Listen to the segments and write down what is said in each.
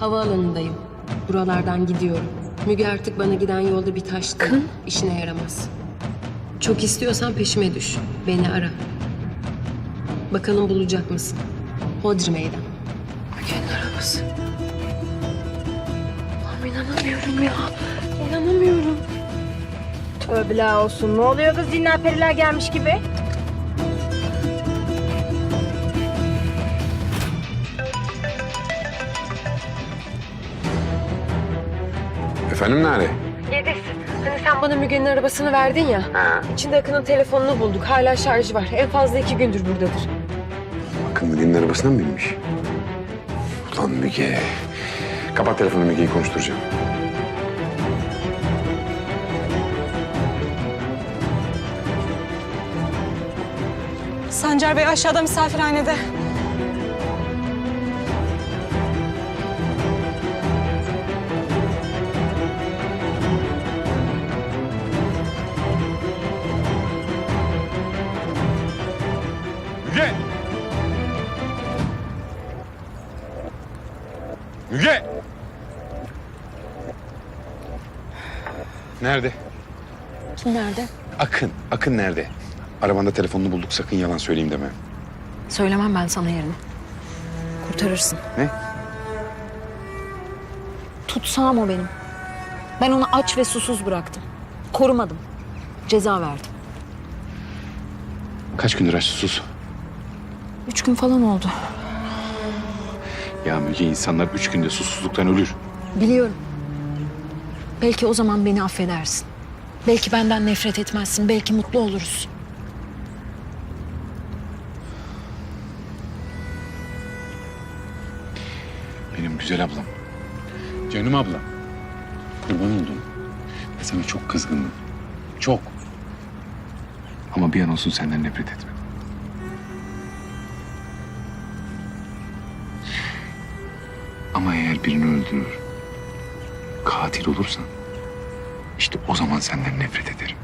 Havaalanındayım. Buralardan gidiyorum. Müge artık bana giden yolda bir taştı. İşine yaramaz. Çok istiyorsan peşime düş. Beni ara. Bakalım bulacak mısın? Hodri meydan. Müge'nin arabası. Allah'ım inanamıyorum ya. İnanamıyorum. Tövbeler olsun. Ne oluyor kız dinler periler gelmiş gibi? Efendim Nare? Yediz. Hani sen bana Müge'nin arabasını verdin ya. Ha. İçinde Akın'ın telefonunu bulduk. Hala şarjı var. En fazla iki gündür buradadır. Akın Müge'nin arabasına mı binmiş? Ulan Müge. Kapat telefonu Müge'yi konuşturacağım. Sancar Bey aşağıda misafirhanede. Nerede? Kim nerede? Akın. Akın nerede? Arabanda telefonunu bulduk sakın yalan söyleyeyim deme. Söylemem ben sana yerini. Kurtarırsın. Ne? Tutsağım o benim. Ben onu aç ve susuz bıraktım. Korumadım. Ceza verdim. Kaç gündür aç sus. Üç gün falan oldu. Ya Müge insanlar üç günde susuzluktan ölür. Biliyorum. Belki o zaman beni affedersin. Belki benden nefret etmezsin. Belki mutlu oluruz. Benim güzel ablam. Canım ablam. Kurban oldum. Ben sana çok kızgındım. Çok. Ama bir an olsun senden nefret etmedim. Ama eğer birini öldürür, katil olursan... ...işte o zaman senden nefret ederim.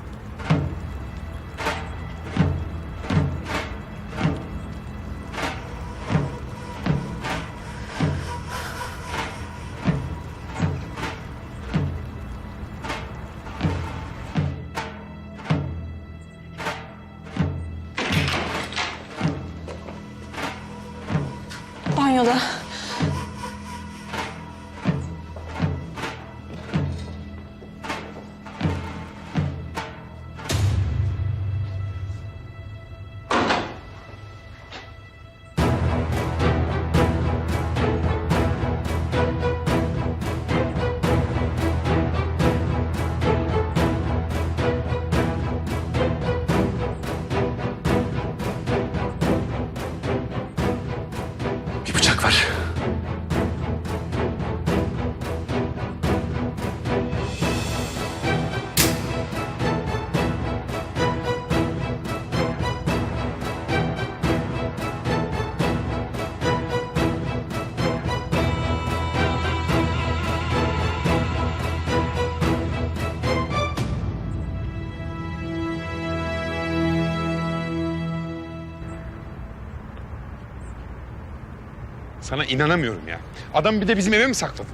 Sana inanamıyorum ya. Adam bir de bizim eve mi sakladı?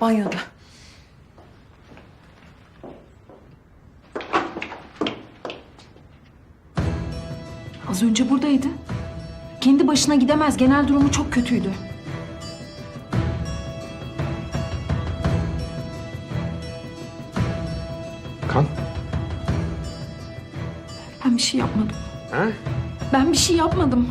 Banyoda. Az önce buradaydı. Kendi başına gidemez. Genel durumu çok kötüydü. Şey yapmadım. Ha? Ben bir şey yapmadım.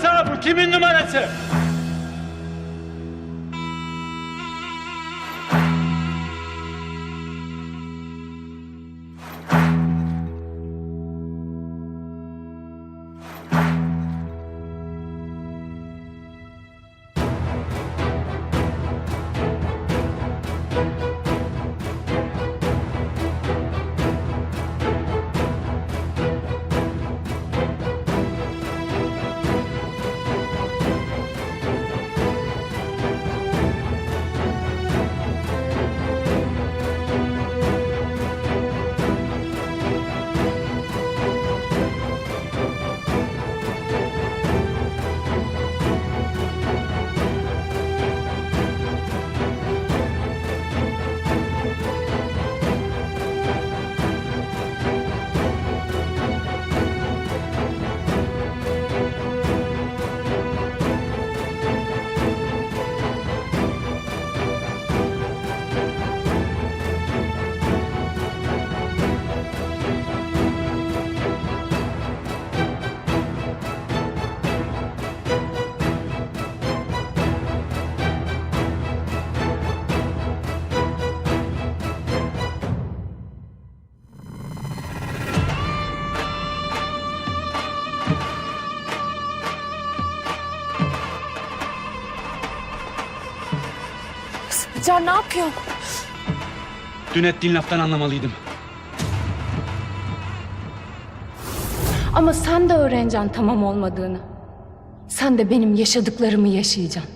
Numarası ha? Kimin numarası? Dün ettiğin laftan anlamalıydım. Ama sen de öğreneceksin tamam olmadığını. Sen de benim yaşadıklarımı yaşayacaksın.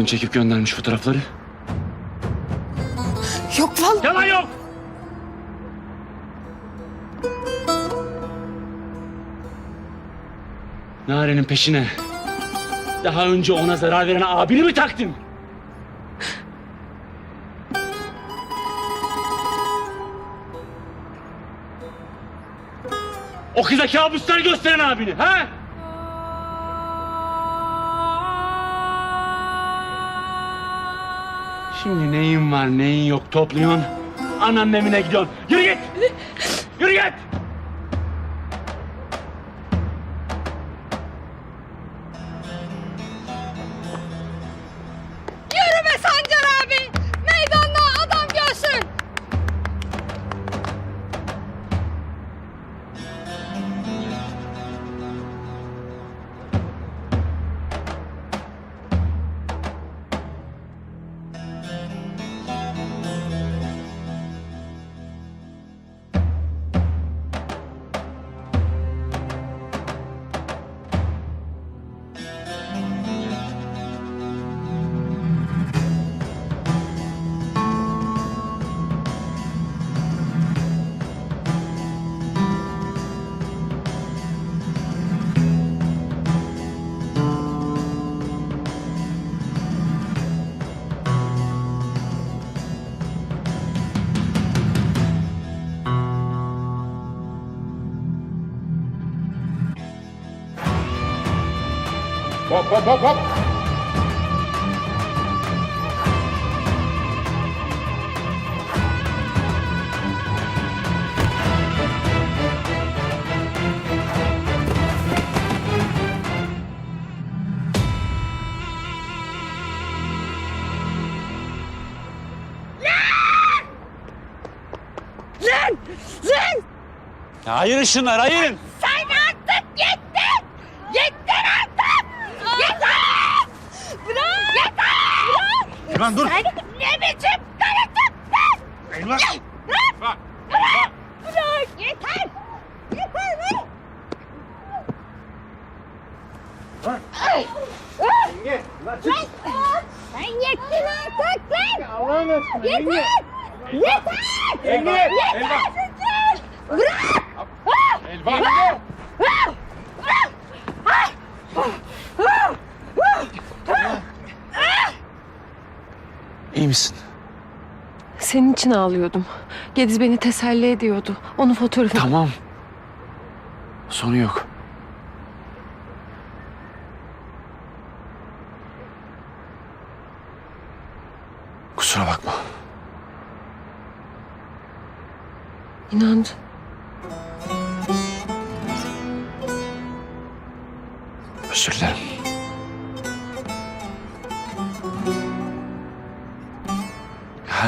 Abin çekip göndermiş fotoğrafları. Yok vallahi. Yalan yok. Narenin peşine. Daha önce ona zarar veren abini mi taktın? O kıza kabuslar gösteren abini, ha? Şimdi neyin var neyin yok topluyorsun. Ananın evine gidiyorsun. Yürü git. Yürü git. Hop hop hop hop. Ya ayırın şunları ayırın. Yeter! Yeter! Elma! Elma! Bırak! Elma! İyi misin? Senin için ağlıyordum. Gediz beni teselli ediyordu. Onun fotoğrafı... Tamam. Sonu yok.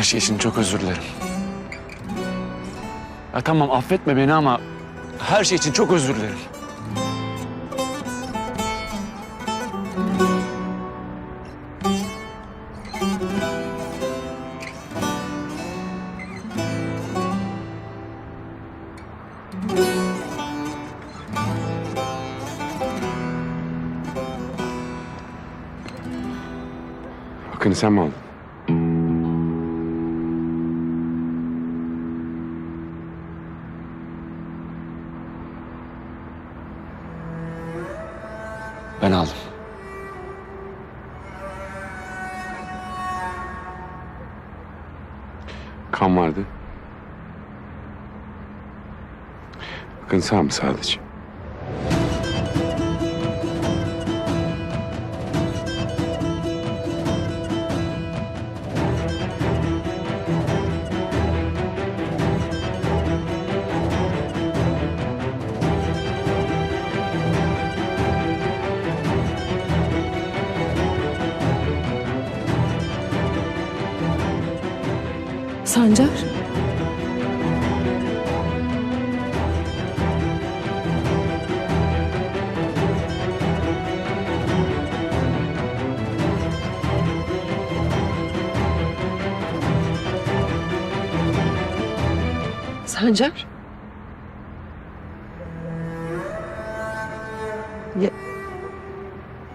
Her şey için çok özür dilerim. Ya tamam affetme beni ama her şey için çok özür dilerim. Hakkını sen mi aldın? Mı sadece? Sancar? Ya,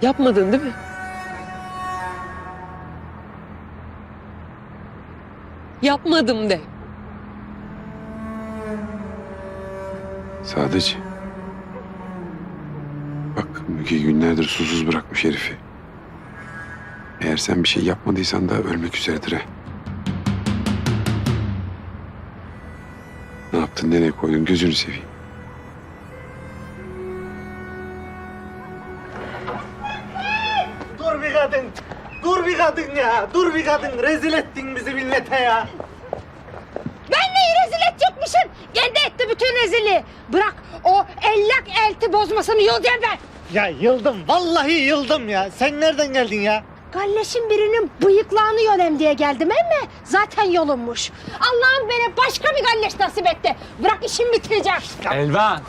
yapmadın değil mi? Yapmadım de. Sadece. Bak Müge günlerdir susuz bırakmış herifi. Eğer sen bir şey yapmadıysan da ölmek üzeredir ha. Yaptın, nereye koydun gözünü seveyim. Dur bir kadın. Dur bir kadın ya. Dur bir kadın. Rezil ettin bizi millete ya. Ben neyi rezil edecekmişim? Kendi etti bütün rezili. Bırak o ellak elti bozmasını yol ver. Ya yıldım. Vallahi yıldım ya. Sen nereden geldin ya? Galleşin birinin bıyıklarını yönem diye geldim emme. Zaten yolunmuş. Allah'ım bana başka bir galleş nasip etti. Bırak işimi bitireceğim. Elvan.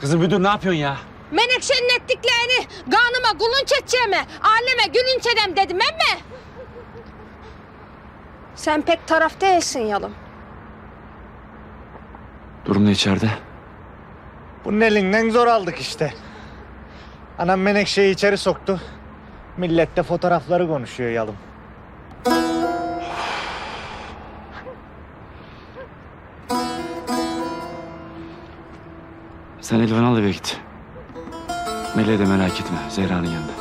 Kızım müdür ne yapıyorsun ya? Menekşe'nin ettiklerini kanıma kulunç edeceğime, aleme gülünç edem dedim emme. Sen pek taraf değilsin yalım. Durum ne içeride? Bunun elinden zor aldık işte. Anam Menekşe'yi içeri soktu. Millet de fotoğrafları konuşuyor yalım. Sen Elvan'ı al eve git. Meleğe de merak etme. Zehra'nın yanında.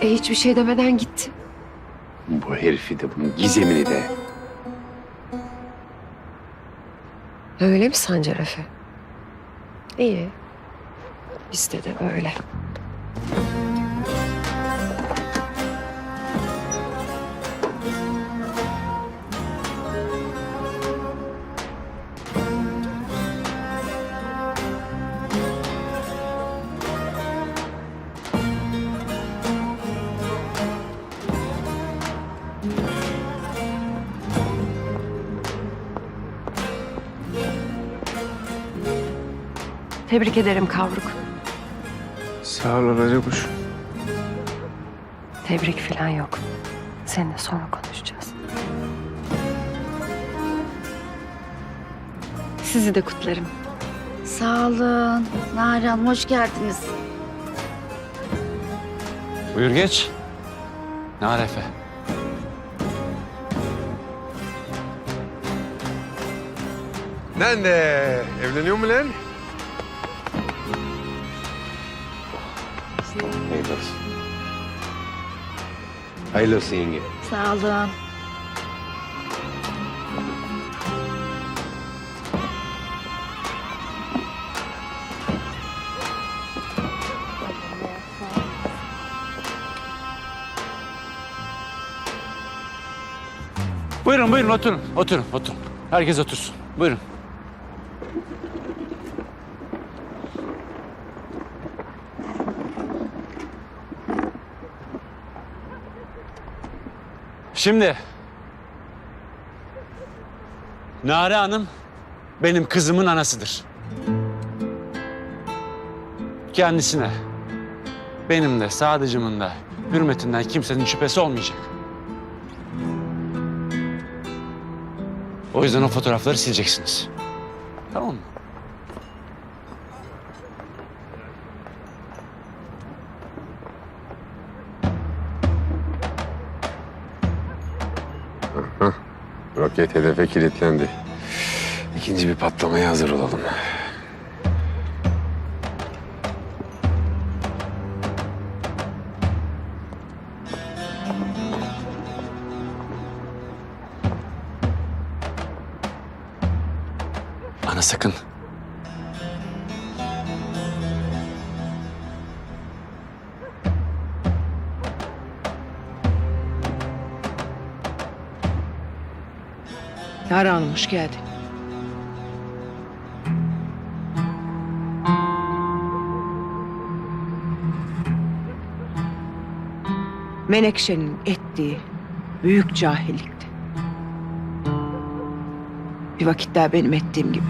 E hiçbir şey demeden gitti. Bu herifi de bunun gizemini de. Öyle mi Sancar Efe? İyi. Bizde de öyle. Tebrik ederim Kavruk. Sağ ol Alacakuş. Tebrik falan yok. Seninle sonra konuşacağız. Sizi de kutlarım. Sağ olun. Nalan hoş geldiniz. Buyur geç. Ne arefe? Lan de evleniyor mu lan? Hayırlı olsun yenge. Sağ olun. Buyurun buyurun oturun. Oturun oturun. Herkes otursun. Buyurun. Şimdi Nare Hanım benim kızımın anasıdır. Kendisine benim de sadıcımın da hürmetinden kimsenin şüphesi olmayacak. O yüzden o fotoğrafları sileceksiniz. Tamam mı? Roket hedefe kilitlendi. İkinci bir patlamaya hazır olalım. Ana sakın. Yara Hanım hoş geldin. Menekşe'nin ettiği büyük cahillikti. Bir vakitler benim ettiğim gibi.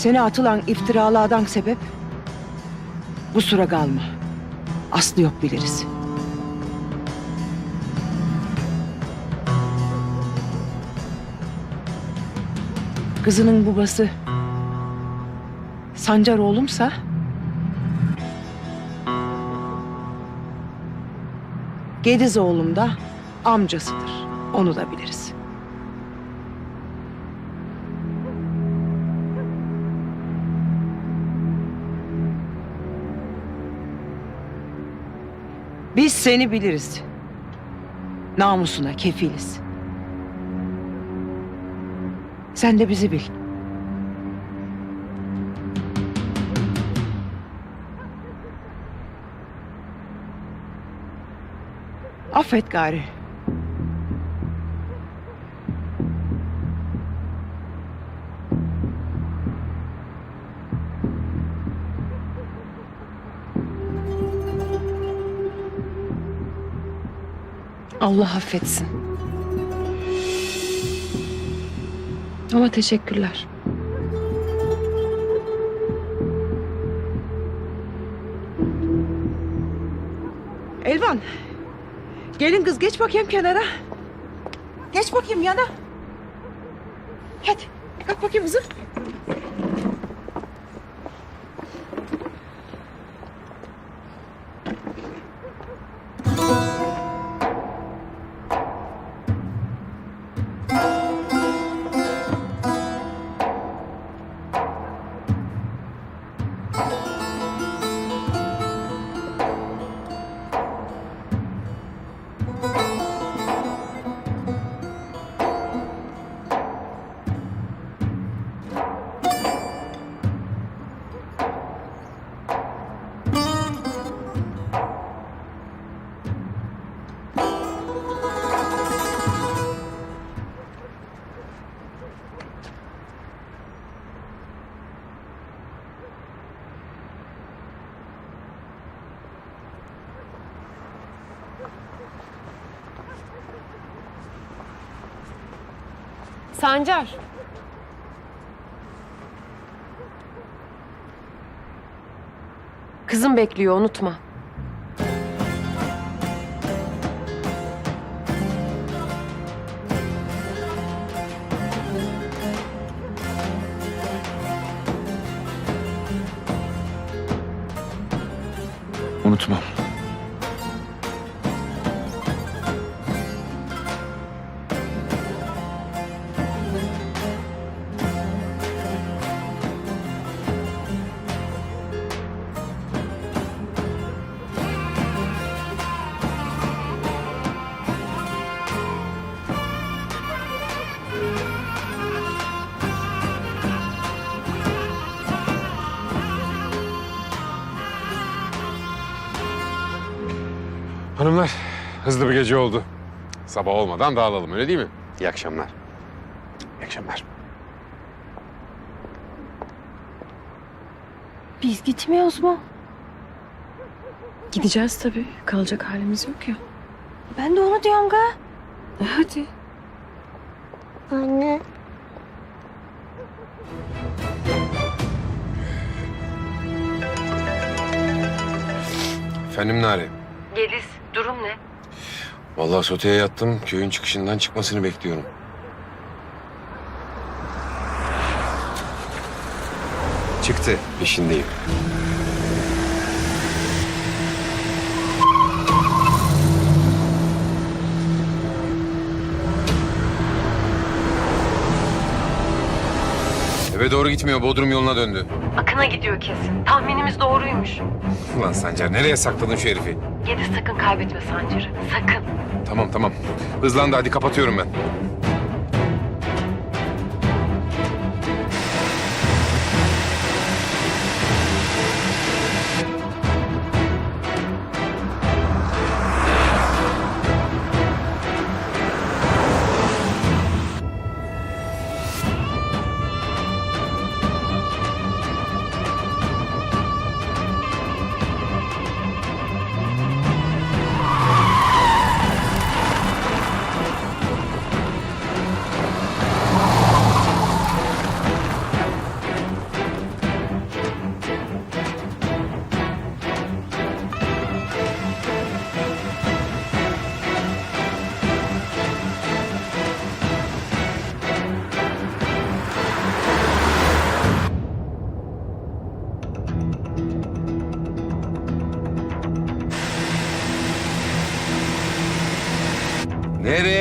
Seni atılan iftiralardan sebep bu sıra kalma. Aslı yok biliriz. Kızının babası Sancar oğlumsa Gediz oğlum da amcasıdır. Onu da biliriz. Biz seni biliriz. Namusuna kefiliz. Sen de bizi bil. Affet gari. Allah affetsin. Ama teşekkürler. Elvan. Gelin kız geç bakayım kenara. Geç bakayım yana. Hadi kalk bakayım kızım. Sancar. Kızım bekliyor unutma. Unutmam. Hanımlar, hızlı bir gece oldu. Sabah olmadan dağılalım öyle değil mi? İyi akşamlar. İyi akşamlar. Biz gitmiyoruz mu? Gideceğiz tabii. Kalacak halimiz yok ya. Ben de onu diyorum ga. E hadi. Anne. Efendim Nare? Geliz, durum ne? Vallahi soteye yattım. Köyün çıkışından çıkmasını bekliyorum. Çıktı. Peşindeyim. Eve doğru gitmiyor. Bodrum yoluna döndü. Akın'a gidiyor kesin. Tahminimiz doğruymuş. Ulan Sancar nereye sakladın şu herifi? Geliz sakın kaybetme Sancar'ı. Sakın. Tamam tamam. Hızlandı hadi kapatıyorum ben.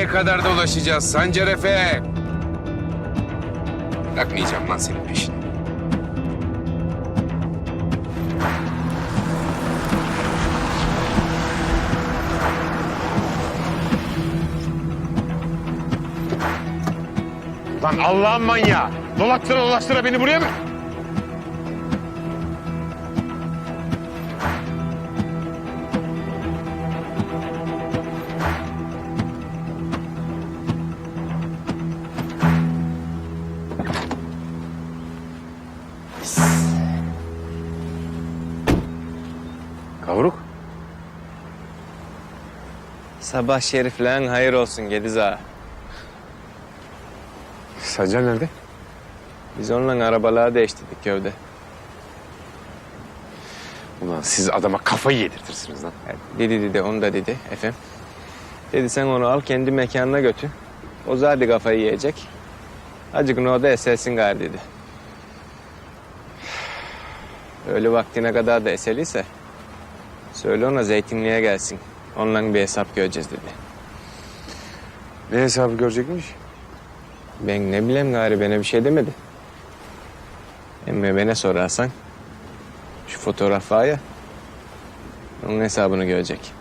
Kadar dolaşacağız Sancar Efe? Bırakmayacağım lan senin peşini. Lan Allah'ın manyağı. Dolattıra dolaştıra beni buraya mı? Sabah şeriflen hayır olsun Gediz ağa. Sancar nerede? Biz onunla arabalığa değiştirdik köyde. Ulan siz adama kafayı yedirtirsiniz lan. Dedi dedi onu da dedi efem. Dedi sen onu al kendi mekanına götür. O zaten kafayı yiyecek. Acıkın o da eselsin gari dedi. Öyle vaktine kadar da eseliyse söyle ona zeytinliğe gelsin. Onunla bir hesap göreceğiz dedi. Ne hesabı görecekmiş? Ben ne bileyim gari bana bir şey demedi. Emme bana sorarsan şu fotoğraf var ya onun hesabını görecek.